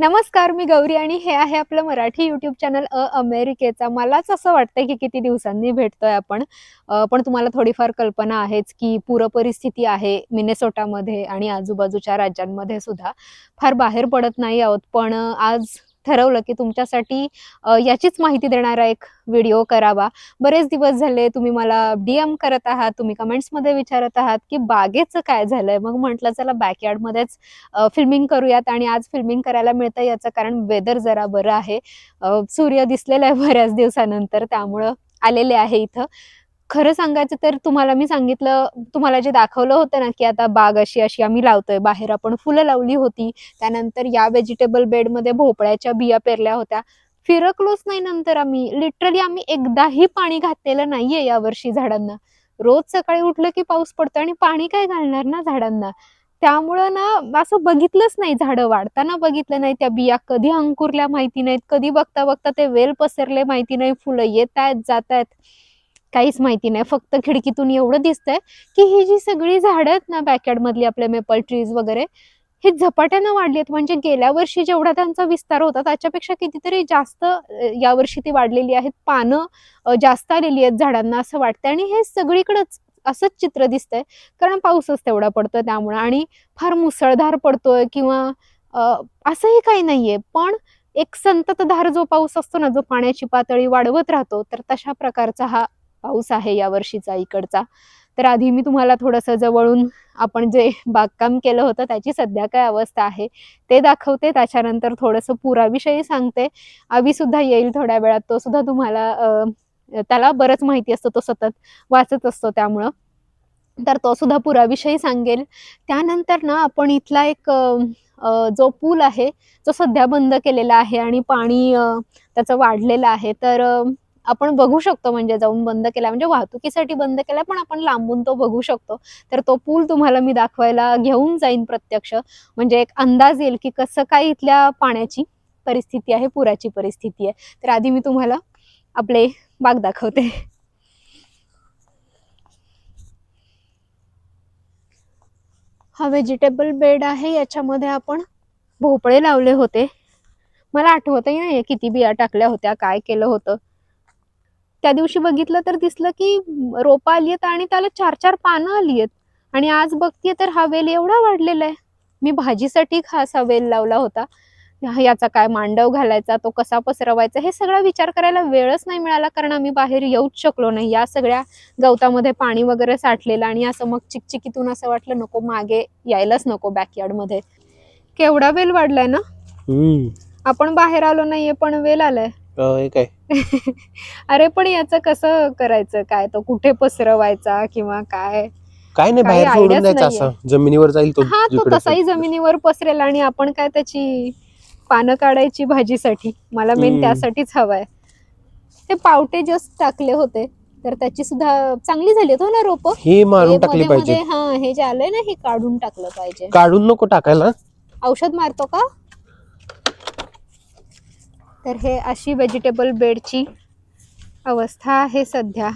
नमस्कार मी गौरी आणि हे आहे आपलं मराठी युट्यूब चॅनल अ अमेरिकेचा. मलाच असं वाटतंय की किती दिवसांनी भेटतोय आपण. पण तुम्हाला थोडीफार कल्पना आहेच की पूर परिस्थिती आहे मिनेसोटामध्ये आणि आजूबाजूच्या राज्यांमध्ये सुद्धा. फार बाहेर पडत नाही आहोत पण आज ठरवलं की तुमच्यासाठी याचीच माहिती देणारा एक व्हिडिओ करावा. बरेच दिवस झाले तुम्ही मला डीएम करत आहात तुम्ही कमेंट्समध्ये विचारत आहात की बागेचं काय झालंय? मग म्हटलं चला बॅकयार्डमध्येच फिल्मिंग करूयात आणि आज फिल्मिंग करायला मिळतं याचं कारण वेदर जरा बरं आहे. सूर्य दिसलेला आहे बऱ्याच दिवसानंतर त्यामुळं आलेले आहे इथं. खरं सांगायचं तर तुम्हाला मी सांगितलं तुम्हाला जे दाखवलं होतं ना की आता बाग अशी अशी आम्ही लावतोय बाहेर आपण फुलं लावली होती त्यानंतर या व्हेजिटेबल बेडमध्ये भोपळ्याच्या बिया पेरल्या होत्या. फिरकलोच नाही नंतर आम्ही लिटरली आम्ही एकदाही पाणी घातलेलं नाहीये यावर्षी झाडांना. रोज सकाळी उठलं की पाऊस पडतो आणि पाणी काय घालणार ना झाडांना? त्यामुळं ना असं बघितलंच नाही झाडं वाढताना बघितलं नाही त्या बिया कधी अंकुरल्या माहिती नाहीत कधी बघता बघता ते वेल पसरले माहिती नाही फुलं येत आहेत जात आहेत काहीच माहिती नाही. फक्त खिडकीतून एवढं दिसतंय की ही जी सगळी झाडं आहेत ना बॅकयार्ड मधली आपले मेपल ट्रीज वगैरे हे झपाट्यानं वाढली आहेत म्हणजे गेल्या वर्षी जेवढा त्यांचा विस्तार होता त्याच्यापेक्षा कितीतरी जास्त यावर्षी ती वाढलेली आहेत. पानं जास्त आलेली आहेत झाडांना असं वाटतंय. आणि हे सगळीकडंच असंच चित्र दिसतंय. कारण पाऊसच तेवढा पडतोय त्यामुळे. आणि फार मुसळधार पडतोय किंवा असंही काही नाहीये. पण एक संततधार जो पाऊस असतो ना जो पाण्याची पातळी वाढवत राहतो तर तशा प्रकारचा हा पाऊस आहे या वर्षीचा इकडचा. तर आधी मी तुम्हाला थोडंसं जवळून आपण जे बागकाम केलं होतं त्याची सध्या काय अवस्था आहे ते दाखवते. त्याच्यानंतर थोडंसं पुराविषयी सांगते. आवीसुद्धा येईल थोड्या वेळात. तो सुद्धा तुम्हाला त्याला बरंच माहिती असतं. तो सतत वाचत असतो त्यामुळं. तर तो सुद्धा पुराविषयी सांगेल. त्यानंतर ना आपण इथला एक जो पूल आहे जो सध्या बंद केलेला आहे आणि पाणी त्याचं वाढलेलं आहे. तर आपण बघू शकतो म्हणजे जाऊन बंद केला म्हणजे वाहतुकीसाठी बंद केला पण आपण लांबून तो बघू शकतो. तर तो पूल तुम्हाला मी दाखवायला घेऊन जाईन प्रत्यक्ष. म्हणजे एक अंदाज येईल की कसं काय इथल्या पाण्याची परिस्थिती आहे पुराची परिस्थिती आहे. तर आधी मी तुम्हाला आपले बाग दाखवते. हा व्हेजिटेबल बेड आहे याच्यामध्ये आपण भोपळे लावले होते. मला आठवतही नाही किती बिया टाकल्या होत्या काय केलं होतं. त्या दिवशी बघितलं तर दिसलं की रोपं आली आहेत आणि त्याला चार चार पानं आली आहेत. आणि आज बघतीये तर हा वेल एवढा वाढलेला आहे. मी भाजीसाठी खास हा वेल लावला होता. याचा काय मांडव घालायचा तो कसा पसरवायचा हे सगळा विचार करायला वेळच नाही मिळाला कारण आम्ही बाहेर येऊच शकलो नाही. या सगळ्या गवतामध्ये पाणी वगैरे साठलेलं आणि असं मग चिकचिकीतून असं वाटलं नको मागे यायलाच नको बॅकयार्डमध्ये केवढा वेल वाढलाय ना? आपण बाहेर आलो नाहीये पण वेल आलाय. काय? अरे पण याचं कसं करायचं? काय तो कुठे पसरवायचा किंवा काय? काय नाही काही बाहेर सोडून द्यायचं नाहीये. असं. जमिनीवर जाईल तो हा तो जिकडे तसाही असेल. जमिनीवर पसरेल आणि आपण काय त्याची पानं काढायची भाजीसाठी? मला मेन हम्म. त्यासाठीच हवाय. ते पावटे जस्ट टाकले होते. तर त्याची सुद्धा चांगली झाली हो ना रोप? ही मारून टाकली पाहिजे हा हे जे आलंय ना हे काढून टाकलं पाहिजे. काढून नको टाकायला. औषध मारतो का? तर हे अशी व्हेजिटेबल बेडची अवस्था आहे सध्या.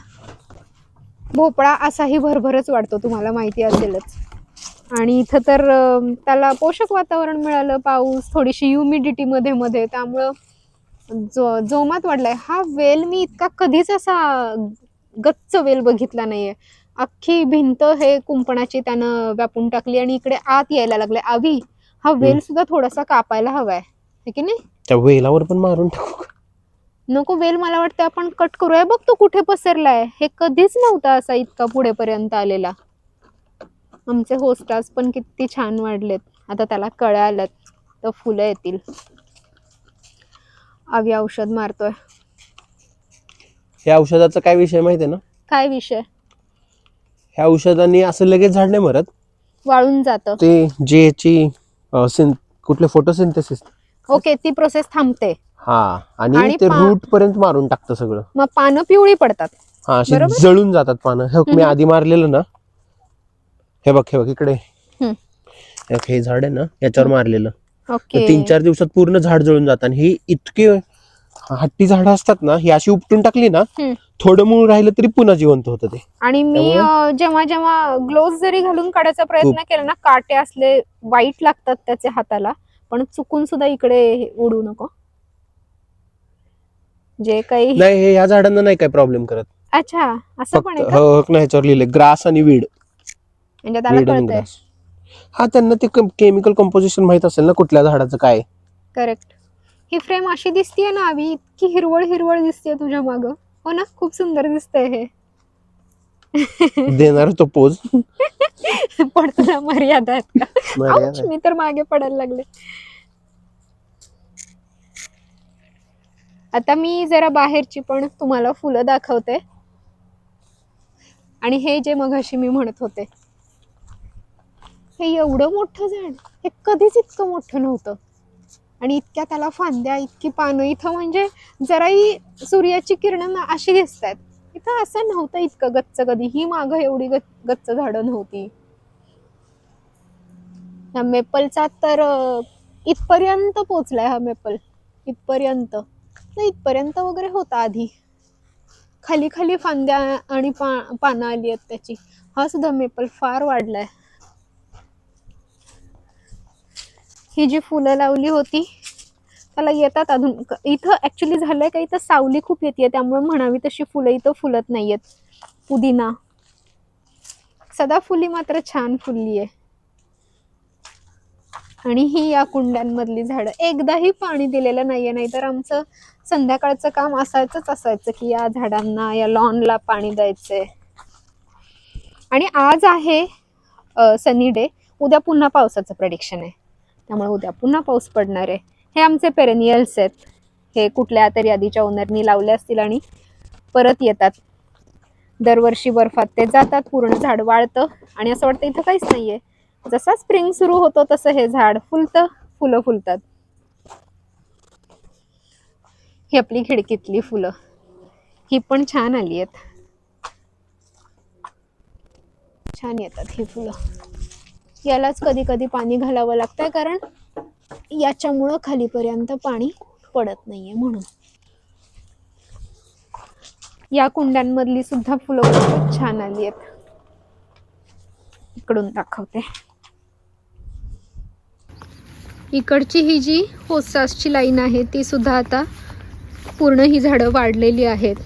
भोपळा असाही भरभरच वाढतो तुम्हाला माहिती असेलच. आणि इथं तर त्याला पोषक वातावरण मिळालं पाऊस थोडीशी ह्युमिडिटी मध्ये मध्ये. त्यामुळं जो जोमात वाढलाय. हा वेल मी इतका कधीच असा गच्च वेल बघितला नाहीये. अख्खी भिंत हे कुंपणाची त्यानं व्यापून टाकली आणि इकडे आत यायला लागले. आवी हा वेल सुद्धा थोडासा कापायला हवाय. है की नाही? त्या वेलावर पण मारून टाकू नको वेल मला वाटतं आपण कट करूया. बघ तो कुठे पसरलाय. हे कधीच नव्हता असा इतका पुढेपर्यंत आलेला. आमचे होस्टास पण किती छान वाढलेत. आता त्याला कळ्या आल्यात तर फुलं येतील. आवी औषध मारतोय. ह्या औषधाचा काय विषय माहितीये ना? काय विषय? ह्या औषधाने असं लगेच झाड नाही मरत. वाळून जातं. ते जे अं, सिं- कुठले फोटोसिंथेसिस ओके ती प्रोसेस थांबते. हा आणि आणि ते पा- रूट पर्यंत मारून टाकतं सगळं. मग पानं पिवळी पडतात. हा अशी बरोबर? जळून जातात पानं. हे बघ, मी. आधी मारलेलं ना हे बघ हे बघ इकडे. हम्म. हे बघ, हे झाड आहे ना याच्यावर मारलेलं. तर ओके तीन चार दिवसात पूर्ण झाड जळून जातात आणि ही इतके हट्टी झाडं असतात ना ही अशी उपटून टाकली ना हम्म. थोडं मूळ राहिलं तरी पुन्हा जिवंत होतं ते. आणि मी अं, जेव्हा जेव्हा ग्लोव्ह जरी घालून काढायचा प्रयत्न केला ना काटे असले वाईट लागतात त्याचे हाताला पण चुकून सुद्धा इकडे हे उडू नको. जे काही नाही हे या झाडांना नाही काय प्रॉब्लेम करत. अच्छा असं पण फक्त आहे का? हो नाही ह्याच्यावर लिहिले ग्रास आणि वीड म्हणजे त्याला वीड आणि कळतंय. ग्रास हा त्यांना ते केमिकल कंपोजिशन माहीत असेल ना कुठल्या झाडाचं काय. आहे. करेक्ट ही फ्रेम अशी दिसतीये ना अभि इतकी हिरवळ हिरवळ दिसते तुझ्या माग. हो ना? खूप सुंदर दिसतंय हे. देणार तो पोज. पण तुला मर्यादा आहेत का? मर्यादा Ouch, मी तर मागे पडायला लागले. आता मी जरा बाहेरची पण तुम्हाला फुलं दाखवते. आणि हे जे मघाशी मी म्हणत होते. हे एवढं मोठं झाड हे कधीच इतकं मोठं नव्हतं. आणि इतक्या त्याला फांद्या इतकी पानं इथं म्हणजे जराही सूर्याची किरणं ना अशी दिसत आहेत इथं असं नव्हतं इतकं गच्च कधी. ही मागं एवढी गच्च गच्च झाडं नव्हती. हा मेपलचा तर इथपर्यंत पोचलाय हा मेपल. इथपर्यंत. नाही इथपर्यंत वगैरे होता आधी. खाली खाली फांद्या आणि पा पानं आली आहेत त्याची. हा सुद्धा मेपल फार वाढलाय. ही जी फुलं लावली होती त्याला येतात अजून. इथं ऍक्च्युली झालंय का इथं सावली खूप येते त्यामुळे म्हणावी तशी फुलं इथं फुलत नाहीयेत. पुदिना. सदाफुली मात्र छान फुलली आहे आणि ही या कुंड्यांमधली झाडं. एकदाही पाणी दिलेलं नाहीये नाहीतर आमचं संध्याकाळचं काम असायचंच असायचं की या झाडांना या लॉनला पाणी द्यायचंय. आणि आज आहे सनी डे. उद्या पुन्हा पावसाचं प्रडिक्शन आहे. त्यामुळे उद्या पुन्हा पाऊस पडणार आहे. हे आमचे पेरेनियल्स आहेत. हे कुठल्या तरी आधीच्या ओनरनी लावले असतील आणि परत येतात. दरवर्षी बर्फात ते जातात पूर्ण झाड वाळतं आणि असं वाटतं इथं काहीच नाहीये. जसा स्प्रिंग सुरू होतो तसं हे झाड फुलतं फुलं फुलतात. ही आपली खिडकीतली फुलं. ही पण छान आली आहेत. छान येतात ही फुलं. यालाच कधी कधी पाणी घालावं लागतंय कारण याच्यामुळं खालीपर्यंत पाणी पडत नाहीये म्हणून. या कुंड्यांमधली सुद्धा फुलं खूप छान आली आहेत. इकडून दाखवते. इकडची ही जी होसासची लाईन आहे ती सुद्धा आता पूर्ण ही झाडं वाढलेली आहेत.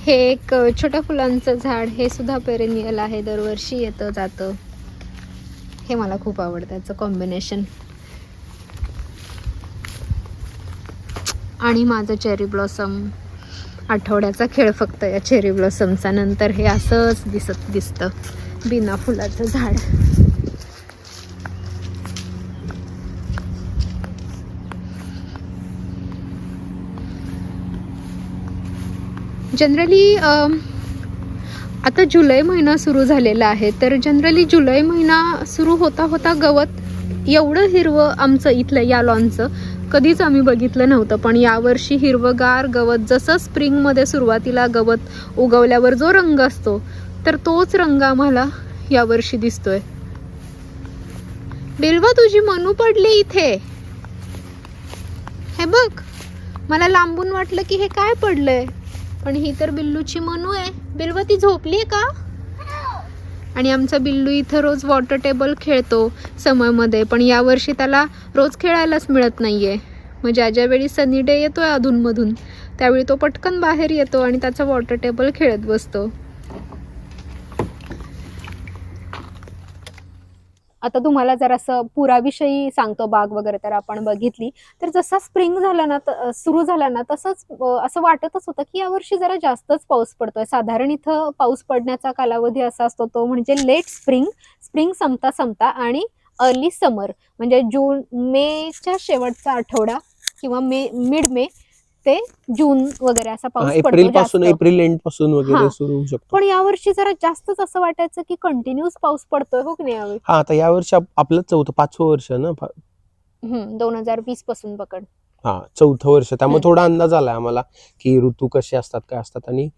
हे एक छोट्या फुलांचं झाड हे सुद्धा पेरेनियल आहे दरवर्षी येतं जातं. हे मला खूप आवडतं याचं कॉम्बिनेशन आणि माझं चेरी ब्लॉसम आठवड्याचा खेळ फक्त या चेरी ब्लॉसमचा नंतर हे असंच दिसत दिसतं. बिना फुलाचं झाड. जनरली आता जुलै महिना सुरू झालेला आहे तर जनरली जुलै महिना सुरू होता होता गवत एवढं हिरवं आमचं इथलं या लॉनचं कधीच आम्ही बघितलं नव्हतं पण यावर्षी हिरवगार गवत जसं स्प्रिंगमध्ये सुरुवातीला गवत उगवल्यावर जो रंग असतो तर तोच रंग आम्हाला यावर्षी दिसतोय. बिलवा तुझी मनू पडली इथे. हे बघ मला लांबून वाटलं की हे काय पडलंय पण ही तर बिल्लूची मनू आहे. बिलवा ती झोपली का? आणि आमचा बिल्लू इथं रोज वॉटर टेबल खेळतो समरमध्ये पण यावर्षी त्याला रोज खेळायलाच मिळत नाहीये. मग ज्या ज्या वेळी सनी डे येतोय अधूनमधून त्यावेळी तो पटकन बाहेर येतो आणि त्याचा वॉटर टेबल खेळत बसतो. आता तुम्हाला जर असं पुराविषयी सांगतो बाग वगैरे तर आपण बघितली तर जसा स्प्रिंग झाला ना सुरू झाला ना तसंच असं वाटतच होतं की यावर्षी जरा जास्तच पाऊस पडतोय. साधारण इथं पाऊस पडण्याचा कालावधी असा असतो तो म्हणजे लेट स्प्रिंग स्प्रिंग संपता संपता आणि अर्ली समर म्हणजे जून मेच्या शेवटचा आठवडा किंवा मे मिड मे ते जून वगैरे असा पाऊस एप्रिलपासून. एप्रिल एंडपासून. वगैरे सुरू होऊ शकतो. पण यावर्षी जरा जास्तच असं वाटायचं की कंटिन्युअस पाऊस पडतोय हो की नाही यावेळी? हा आता या वर्षी आप- आपलं चौथं पाचवं वर्ष ना दोन हजार वीसपासून पकड. हा चौथं वर्ष. त्यामुळे. थोडा अंदाज आलाय आम्हाला की ऋतू कसे असतात काय असतात. आणि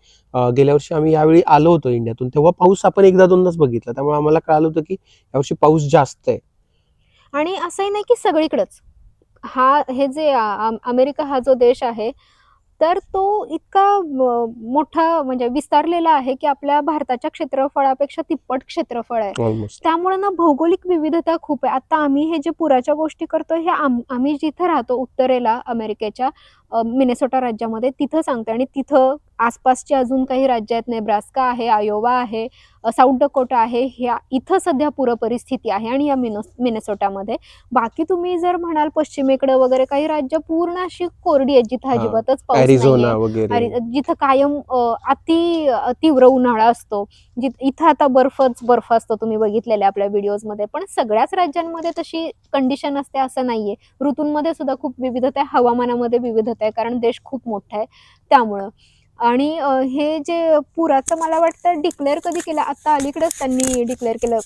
गेल्या वर्षी आम्ही यावेळी आलो होतो इंडियातून. तेव्हा पाऊस आपण एकदा दोनदाच बघितला. त्यामुळे आम्हाला कळालं होतं की यावर्षी पाऊस जास्त आहे. आणि असंही नाही की सगळीकडेच. हा हे जे अमेरिका हा जो देश आहे तर तो इतका मोठा म्हणजे विस्तारलेला आहे की आपल्या भारताच्या क्षेत्रफळापेक्षा तिप्पट क्षेत्रफळ आहे. त्यामुळे ना भौगोलिक विविधता खूप आहे. आता आम्ही हे जे पुराच्या गोष्टी करतोय हे आम आम्ही जिथं राहतो उत्तरेला अमेरिकेच्या मिनेसोटा राज्यामध्ये तिथं सांगते आणि तिथं आसपासची अजून काही राज्य आहेत नेब्रास्का आहे आयोवा आहे साऊथ डकोटा आहे ह्या इथं सध्या पूर परिस्थिती आहे आणि या मिनो मिनेसोटामध्ये. बाकी तुम्ही जर म्हणाल पश्चिमेकडे वगैरे काही राज्य पूर्ण अशी कोरडी आहेत जिथं. अजिबातच पाऊस जिथं कायम अति तीव्र उन्हाळा असतो. जिथ इथं आता बर्फच बर्फ असतो तुम्ही बघितलेल्या आपल्या व्हिडिओजमध्ये. पण सगळ्याच राज्यांमध्ये तशी कंडिशन असते असं नाहीये. ऋतूंमध्ये सुद्धा खूप विविधता आहे हवामानामध्ये विविधता आहे कारण देश खूप मोठा आहे त्यामुळं. आणि हे जे पुराचं मला वाटतं डिक्लेअर कधी केलं आता अलीकडेच त्यांनी डिक्लेअर केलं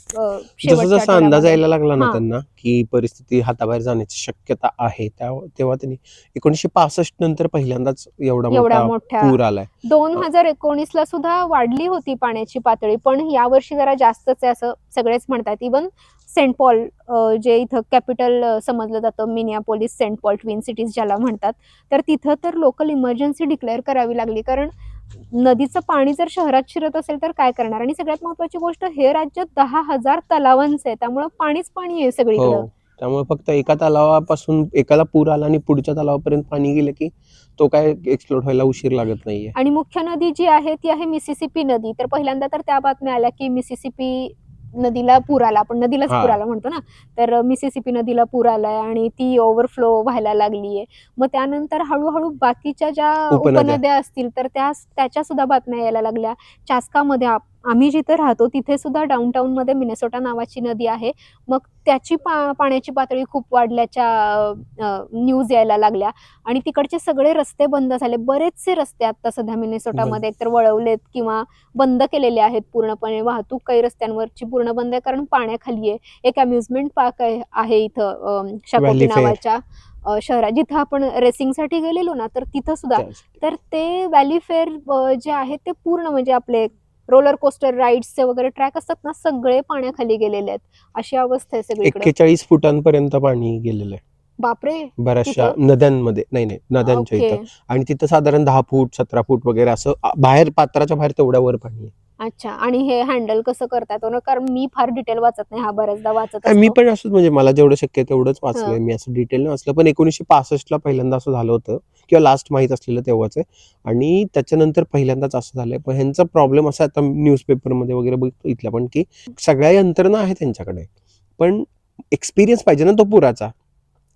जसं अंदाज. यायला लागला ना. त्यांना की परिस्थिती हाताबाहेर जाण्याची शक्यता आहे तेव्हा त्यांनी एकोणीशे पासष्ट नंतर पहिल्यांदाच एवढा एवढ्या मोठा पूर आलाय दोन हजार एकोणीस ला सुद्धा वाढली होती पाण्याची पातळी पण यावर्षी जरा जास्तच आहे असं सगळेच म्हणतात इवन सेंट पॉल जे इथं कॅपिटल समजलं जातं Minneapolis Saint Paul twin cities ज्याला म्हणतात तर तिथं तर लोकल इमर्जन्सी डिक्लेअर करावी लागली कारण नदीचं पाणी जर शहरात शिरत असेल तर काय करणार? आणि सगळ्यात महत्वाची गोष्ट हे राज्य दहा हजार तलावांचं आहे. त्यामुळे पाणीच पाणी आहे सगळीकडे. हो. त्यामुळे फक्त एका तलावापासून एकाला पूर आला आणि पुढच्या तलावापर्यंत पाणी गेलं की तो काय एक्सप्लोड व्हायला उशीर लागत नाहीये. आणि मुख्य नदी जी आहे ती आहे मिसिसिपी नदी. तर पहिल्यांदा तर त्या बातम्या आल्या की मिसिसिपी नदीला पूर आला आपण नदीलाच हा. पूर आला म्हणतो ना तर मिसिसिपी नदीला पूर आलाय आणि ती ओव्हरफ्लो व्हायला लागलीये मग त्यानंतर हळूहळू बाकीच्या ज्या उपनद्या. उपनद्या असतील तर त्या त्याच्या सुद्धा बातम्या यायला लागल्या चास्कामध्ये आप- आम्ही जिथे राहतो तिथे सुद्धा डाऊनटाऊन मध्ये मिनेसोटा नावाची नदी आहे. मग त्याची पा पाण्याची पातळी खूप वाढल्याच्या न्यूज यायला लागल्या. आणि तिकडचे सगळे रस्ते बंद झाले. बरेचसे रस्ते आता सध्या मिनेसोटामध्ये एकतर वळवलेत किंवा बंद केलेले आहेत पूर्णपणे. वाहतूक काही रस्त्यांवरची पूर्ण बंद आहे कारण पाण्याखाली आहे. एक अम्युजमेंट पार्क आहे इथं Fair. नावाच्या शहरात. जिथं आपण रेसिंगसाठी गेलेलो ना तर तिथं सुद्धा. तर ते व्हॅली फेअर जे आहे ते पूर्ण म्हणजे आपले रोलर कोस्टर राईड्सचे वगैरे ट्रॅक असतात ना सगळे पाण्याखाली गेलेले आहेत. अशी अवस्था आहे सगळीकडे. एक्केचाळीस फुटांपर्यंत पाणी गेलेलं आहे. बापरे! बऱ्याचशा नद्यांमध्ये. नाही नाही नद्यांच्या इथं. आणि तिथं साधारण दहा फूट सतरा फूट वगैरे असं बाहेर पात्राच्या बाहेर तेवढ्या वर पाणी आहे. अच्छा आणि हे हँडल कसं करतात हो ना? कारण मी फार डिटेल वाचत नाही. हा बऱ्याचदा वाचत मी असतो. पण असंच म्हणजे मला जेवढं शक्य आहे तेवढंच वाचलंय. मी. असं डिटेल वाचलं. पण एकोणीसशे पासष्ट ला पहिल्यांदा असं झालं होतं किंवा लास्ट माहीत असलेलं तेव्हाच. आहे आणि त्याच्यानंतर पहिल्यांदाच असं झालंय. पण ह्यांचा प्रॉब्लेम असा आता न्यूजपेपरमध्ये वगैरे बघतो इथल्या पण की सगळ्या यंत्रणा आहे त्यांच्याकडे. पण एक्सपिरियन्स पाहिजे ना तो पुराचा.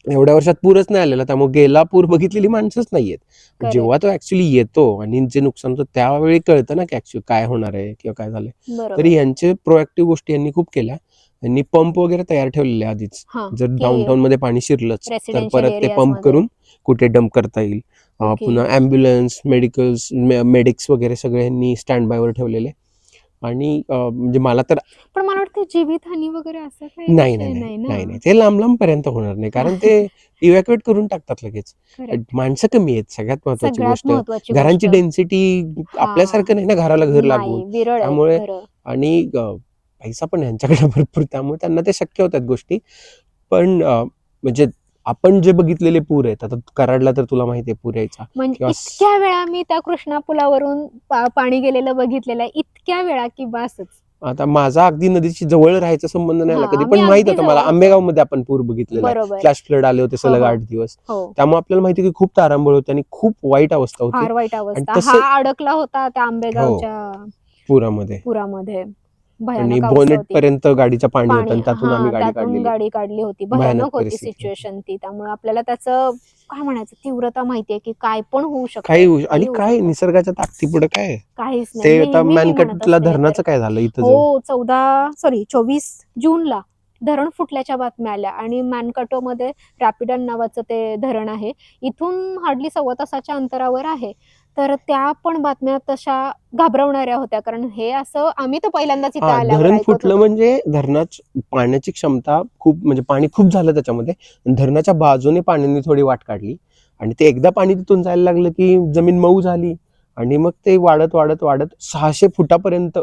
एवढ्या वर्षात पूरच नाही आलेला त्यामुळे गेला पूर बघितलेली माणसंच नाहीयेत. जेव्हा तो ऍक्च्युली येतो आणि जे नुकसान होतं त्यावेळी कळतं ना की ऍक्च्युअली काय होणार आहे किंवा काय झालंय. तरी यांचे प्रोएक्टिव्ह गोष्टी यांनी खूप केल्या. यांनी पंप वगैरे तयार ठेवलेले आधीच. जर डाऊनटाऊन मध्ये पाणी शिरलंच तर परत ते पंप. करून कुठे डंप करता येईल. पुन्हा अँब्युलन्स मेडिकल्स मेडिक्स वगैरे सगळे यांनी स्टँड बायवर ठेवलेले. आणि म्हणजे मला तर पण मला वाटतं जीवितहानी वगैरे असं काही नाही नाही नाही नाही नाही ते लांब लांब पर्यंत होणार नाही कारण ते इव्हॅक्युएट करून टाकतात लगेच. माणसं कमी आहेत सगळ्यात महत्वाची गोष्ट घरांची. डेन्सिटी. आपल्यासारखं नाही ना घराला घर लागून त्यामुळे. आणि पैसा पण यांच्याकडे भरपूर त्यामुळे त्यांना ते शक्य होतात गोष्टी पण म्हणजे आपण जे बघितलेले पूर आहेत आता कराडला तर तुला माहिती आहे पूर यायचा. म्हणजे किंवा स- इतक्या वेळा मी त्या कृष्णा पुलावरून पा- पाणी गेलेलं बघितलेलं आहे इतक्या वेळा की बासच. आता माझा अगदी नदीची जवळ राहायचा संबंध नाही आला हा, कधी मी पण माहीत अगदी होतं मला जवळ. आंबेगावमध्ये आपण पूर बघितलेला बरोबर. फ्लॅश फ्लड आले होते सलग हो. आठ दिवस. हो. त्यामुळे आपल्याला माहिती आहे की खूप तारांबळ होती आणि खूप वाईट अवस्था होती. वाईट अवस्था. तसं- हा अडकला होता त्या आंबेगावच्या पुरामध्ये. पुरामध्ये. आणि बोनेट. पर्यंत गाडीचं पाणी होतं त्यातून आम्ही गाडी काढलेली गाडी काढली होती भयानक होती. सिच्युएशन ती त्यामुळे आपल्याला त्याचं काय म्हणायचं तीव्रता माहितीये की काय पण होऊ शकतं आणि काय. निसर्गाच्या ताकदीपुढे काय आहे? काहीच नाही मॅनकटला धरणाचं. काय झालं इथं हो चौदा सॉरी चोवीस जूनला धरण फुटल्याच्या बातम्या आल्या. आणि मॅनकाटो मध्ये रॅपिडन नावाचं ते धरण आहे. इथून हार्डली सव्वा तासाच्या अंतरावर आहे. तर त्या पण बातम्या तशा घाबरवणाऱ्या होत्या. कारण हे असं आम्ही तर पहिल्यांदाच इथे धरण फुटलं. म्हणजे धरणाच पाण्याची क्षमता खूप म्हणजे पाणी खूप झालं त्याच्यामध्ये. धरणाच्या बाजूने पाण्याने थोडी वाट काढली. आणि ते एकदा पाणी तिथून जायला लागलं की जमीन मऊ झाली. आणि मग ते वाढत वाढत वाढत सहाशे फुटापर्यंत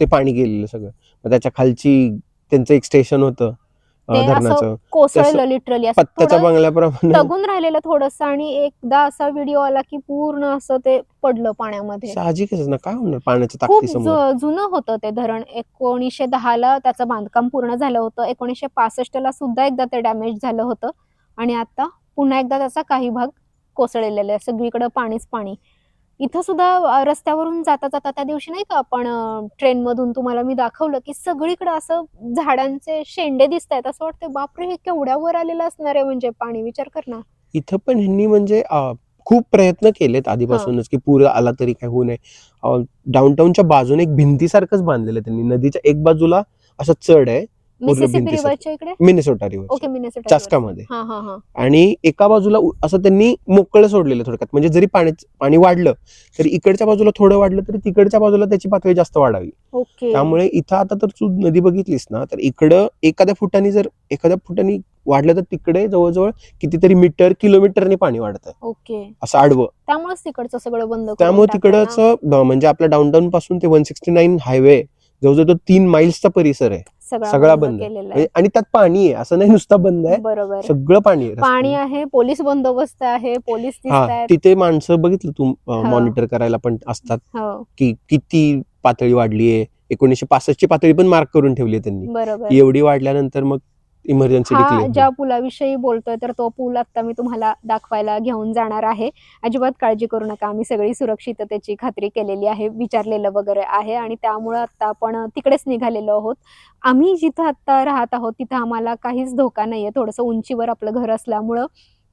ते पाणी गेलेलं सगळं. मग त्याच्या खालची त्यांचं एक स्टेशन होतं ते असं धरणाचं. कोसळलं लिटरली असं पत्त्याच्या थोडं बंगल्याप्रमाणे. तगून राहिलेलं थोडस आणि एकदा असा व्हिडिओ आला की पूर्ण असं ते पडलं पाण्यामध्ये. साहजिकच ना काय होणार पाण्याच्या खूप ताकदीसमोर? जु- जुनं होतं ते धरण. एकोणीसशे दहाला त्याचं बांधकाम पूर्ण झालं होतं. एकोणीसशे पासष्ट ला सुद्धा एकदा ते डॅमेज झालं होतं. आणि आता पुन्हा एकदा त्याचा काही भाग कोसळलेला आहे. सगळीकडे पाणीच पाणी. इथं सुद्धा रस्त्यावरून जाता जाता त्या दिवशी नाही का आपण ट्रेन मधून तुम्हाला मी दाखवलं की सगळीकडे असं झाडांचे शेंडे दिसत आहेत असं वाटतं बापरे हे केवढ्या वर आलेलं असणार आहे म्हणजे पाणी? विचार कर ना. इथं पण ह्यांनी म्हणजे खूप प्रयत्न केलेत आधीपासूनच की पूर आला तरी काय होऊ नये. डाऊनटाऊनच्या बाजूने एक भिंतीसारखंच बांधलेलं त्यांनी. नदीच्या एक बाजूला असं चढ आहे. मिसिसिपी भिंतीसारखं. रिव्हरच्या इकडे? मिनेसोटा रिव्हर ओके मिनेसोटा चास्कामध्ये हा हा हा. आणि एका बाजूला उ- असं त्यांनी मोकळं सोडलेलं थोडक्यात. म्हणजे जरी पाणी पाणी वाढलं तरी इकडच्या बाजूला थोडं वाढलं तरी तिकडच्या बाजूला त्याची पातळी जास्त वाढावी. ओके. त्यामुळे इथं आता तर तू नदी बघितलीस ना तर इकडं एखाद्या फुटाने जर एखाद्या फुटाने वाढलं तर तिकडे जवळजवळ कितीतरी मीटर किलोमीटरने पाणी वाढतं. ओके. असं आडवं. त्यामुळेच तिकडचं सगळं बंद करून त्यामुळे टाकलं ना. तिकडचं म्हणजे आपल्या डाऊनटाऊन पासून ते वन सिक्स्टी नाईन हायवे जवळजवळ तो तीन माइल्सचा परिसर आहे. सगळा बंद आहे. केलेला आहे. म्हणजे- आणि त्यात पाणी आहे. असं नाही नुसतं बंद आहे. बरोबर. सगळं पाणी आहे पाणी. आहे पोलीस बंदोबस्त आहे पोलीस हा तिथे माणसं बघितलं तू हा. मॉनिटर करायला पण असतात. हो. की किती पातळी वाढली आहे. एकोणीसशे पासष्टची पातळी पण मार्क करून ठेवली आहे त्यांनी. एवढी वाढल्यानंतर मग इमर्जन्सी हा ज्या पुलाविषयी बोलतोय तर तो पूल आता मी तुम्हाला दाखवायला घेऊन जाणार आहे. अजिबात काळजी करू नका आम्ही सगळी सुरक्षिततेची खात्री केलेली आहे विचारलेलं वगैरे आहे आणि त्यामुळं आता आपण तिकडेच निघालेलो आहोत. आम्ही जिथं आता राहत आहोत तिथं आम्हाला काहीच धोका नाहीये. थोडंसं उंचीवर आपलं घर असल्यामुळं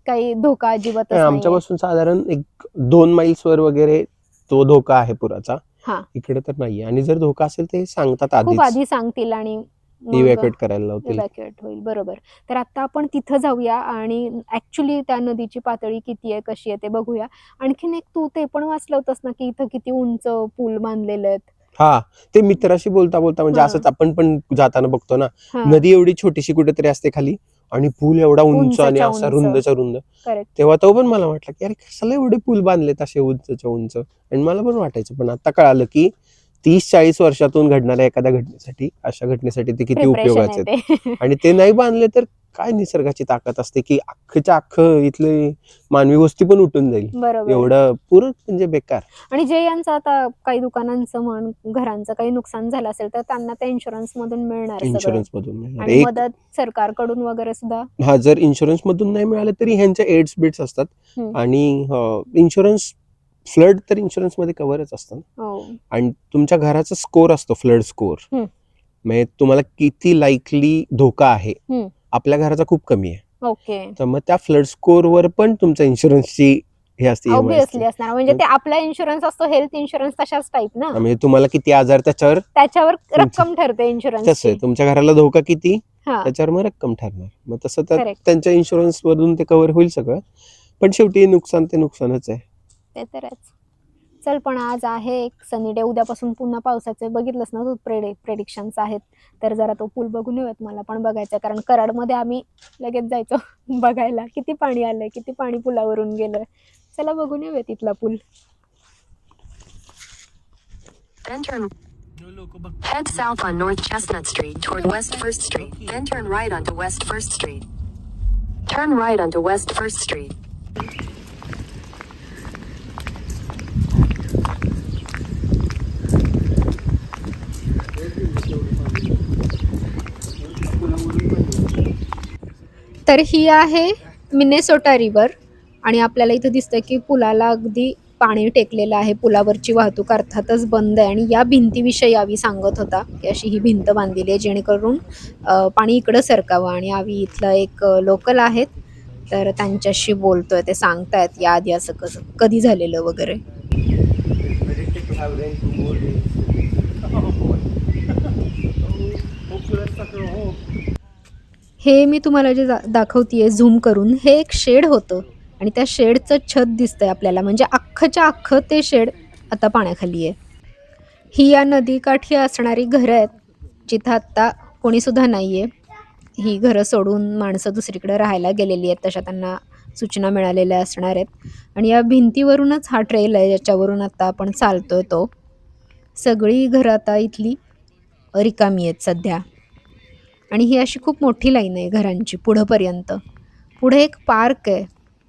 काही धोका अजिबातच नाहीये. आमच्यापासून साधारण एक दोन माइल्स वर वगैरे तो धोका आहे पुराचा. हा. इकडे तर नाहीये. आणि जर धोका असेल ते सांगतात खूप आधी सांगतील आणि इव्हॅक्युएट करायला लावतील. इव्हॅक्युएट होईल बरोबर. तर आता आपण तिथं जाऊया आणि ऍक्च्युली त्या नदीची पातळी किती आहे कशी आहे ते बघूया. आणखीन एक तू ते पण वाचलं होतंस ना की इथं किती उंच पूल बांधलेले आहेत? हा ते मित्राशी बोलता बोलता म्हणजे. असंच आपण पण जाताना बघतो ना हा, नदी एवढी छोटीशी कुठेतरी असते खाली आणि पूल एवढा उंच आणि उंचच्या असा उंच. रुंदच्या रुंद. Correct. तेव्हा तो पण मला वाटलं की अरे कशाला एवढे पूल बांधलेत असे उंचच्या उंच? आणि मला पण वाटायचं पण आता कळालं की तीस चाळीस वर्षातून घडणाऱ्या एखाद्या घटनेसाठी अशा घटनेसाठी ते किती उपयोगाचे आहेत. आणि ते नाही बांधले तर काय निसर्गाची ताकद असते की अख्खच्या अख्खं इथले मानवी वस्ती पण उठून जाईल. एवढं पुरं म्हणजे बेकार. आणि जे यांचं आता काही दुकानांचं म्हण घरांचं काही नुकसान झालं असेल तर त्यांना त्या इन्शुरन्स मधून मिळणार. इन्शुरन्स मधून मिळणार. मदत सरकारकडून वगैरे सुद्धा? हा जर इन्शुरन्स मधून नाही मिळालं तरी ह्यांच्या एड्स बिट्स असतात. आणि इन्शुरन्स फ्लड तर इन्शुरन्समध्ये कव्हरच असतं ना. हो. आणि तुमच्या घराचा स्कोर असतो फ्लड स्कोर. म्हणजे तुम्हाला किती लाईकली धोका आहे. आपल्या घराचा खूप कमी आहे. ओके. तर मग त्या फ्लड स्कोर वर पण तुमच्या इन्शुरन्सची हे असते ऑब्विसली. असणार. म्हणजे ते आपला इन्शुरन्स असतो हेल्थ इन्शुरन्स तशाच टाईप ना. म्हणजे तुम्हाला किती आजार त्याच्यावर? त्याच्यावर रक्कम ठरते इन्शुरन्स तसं तुमच्या घराला धोका किती? त्याच्यावर मग रक्कम ठरणार. मग तसं. त्यांच्या इन्शुरन्स मधून ते कव्हर होईल सगळं. पण शेवटी नुकसान ते नुकसानच आहे. ते तर आहेच चल पण आज आहे एक सनी डे. उद्यापासून पुन्हा पावसाचे बघितलंस ना तू प्रेडे प्रेडिक्शन्स आहेत. तर जरा तो पूल बघून येऊयात मला पण बघायचं. कारण कराडमध्ये आम्ही लगेच जायचो बघायला. किती पाणी आलंय किती पाणी पुलावरून गेलंय. चला बघून येऊया तिथला पूल. Head south on North Chestnut Street toward West 1st Street. Then turn right onto West 1st Street. Turn right onto West 1st Street. तर ही आहे मिनेसोटा रिव्हर आणि आपल्याला इथं दिसतं की पुलाला अगदी पाणी टेकलेलं आहे पुलावरची वाहतूक अर्थातच बंद आहे आणि या भिंतीविषयी आवी सांगत होता की अशी ही भिंत बांधलेली आहे जेणेकरून पाणी इकडं सरकावं आणि आवी इथलं एक लोकल आहेत तर त्यांच्याशी बोलतोय ते सांगतायत या आधी असं कसं कधी झालेलं वगैरे हे मी तुम्हाला जे दाखवते दाखवतीये झूम करून हे एक शेड होतं. आणि त्या शेडचं छत दिसतंय आपल्याला. म्हणजे अख्खच्या अख्खं ते शेड आता पाण्याखाली आहे. ही या नदीकाठी असणारी घरं आहेत जिथं आत्ता कोणीसुद्धा नाही आहे ही घरं सोडून माणसं दुसरीकडे राहायला गेलेली आहेत तशा त्यांना सूचना मिळालेल्या असणार आहेत. आणि या भिंतीवरूनच हा ट्रेल आहे ज्याच्यावरून आता आपण चालतोय तो. सगळी घरं आता इथली रिकामी आहेत सध्या. आणि ही अशी खूप मोठी लाईन आहे घरांची पुढंपर्यंत पुढे एक पार्क आहे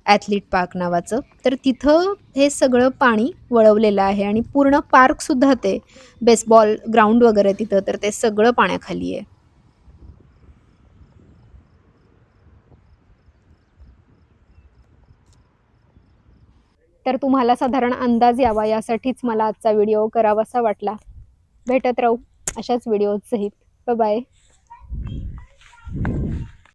ॲथलीट पार्क नावाचं. तर तिथं हे सगळं पाणी वळवलेलं आहे आणि पूर्ण पार्कसुद्धा ते बेसबॉल ग्राउंड वगैरे तिथं तर ते सगळं पाण्याखाली आहे. तर तुम्हाला साधारण अंदाज यावा यासाठीच मला आजचा व्हिडिओ करावासा वाटला. भेटत राहू अशाच व्हिडिओ सहित बाय Thank you.